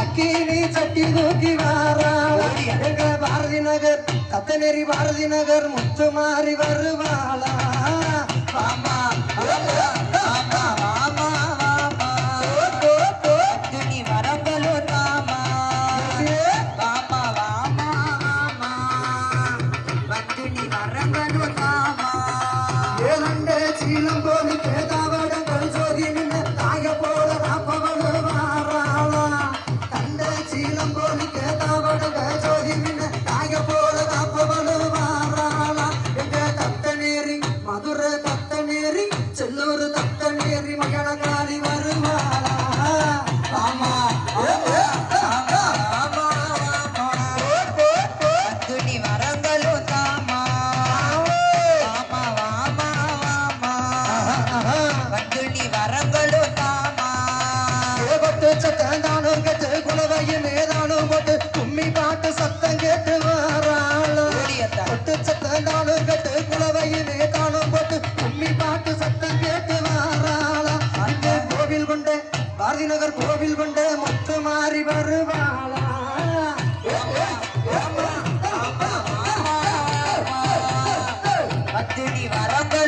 அக்கீழி சட்டி தூக்கி வாராளா எங்க பாரதி நகர் முத்து மாறி வருவாளா క్షీణంతో పేద கண்டாலும் கட்டு குலவையிலே தாளம் போட்டு கும்மி பாட்டு சத்தம் கேட்டு வாராளா. அந்த கோவில் கொண்டு பாரதி நகர் வருவாளா. அத்துணி வரம்பு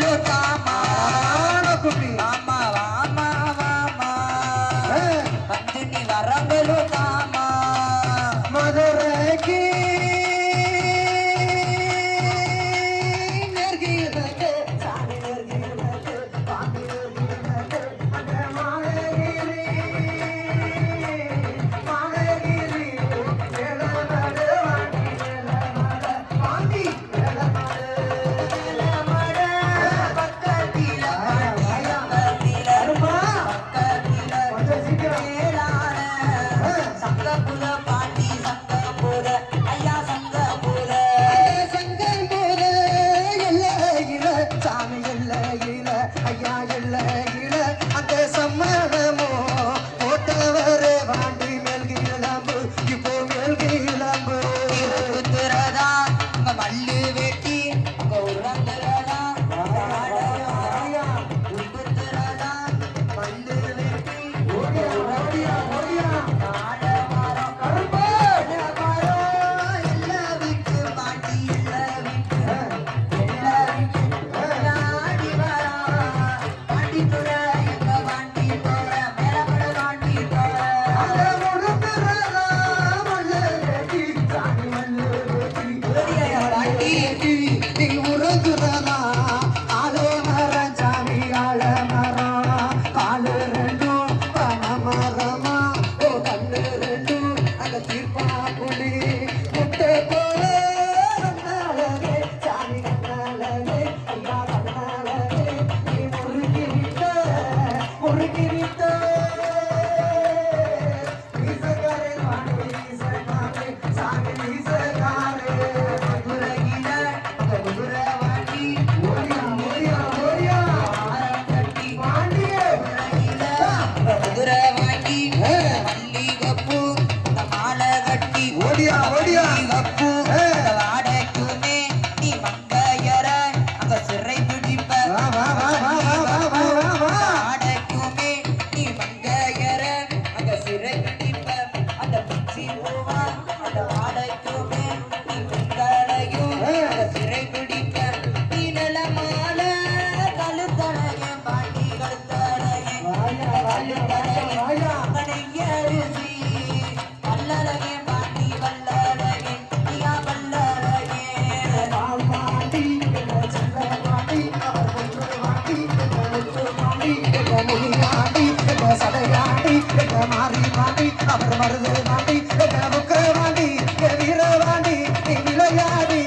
மொழி நாட்டி எங்க சதை நாட்டி எங்க மாறி வாண்டி அவர் மருது வாண்டி எங்க முக்கு வாண்டி எங்க வீர வாண்டி நீ விளையாடி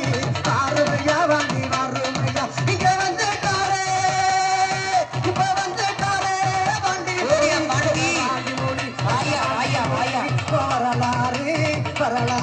ஆறுமையா வாண்டி மாறுமையா இங்க வந்துட்டாரே இப்ப வந்துட்டாரே வாண்டி வாண்டி மொழி ஆயா ஆயா ஆயா வரலாறு வரலாறு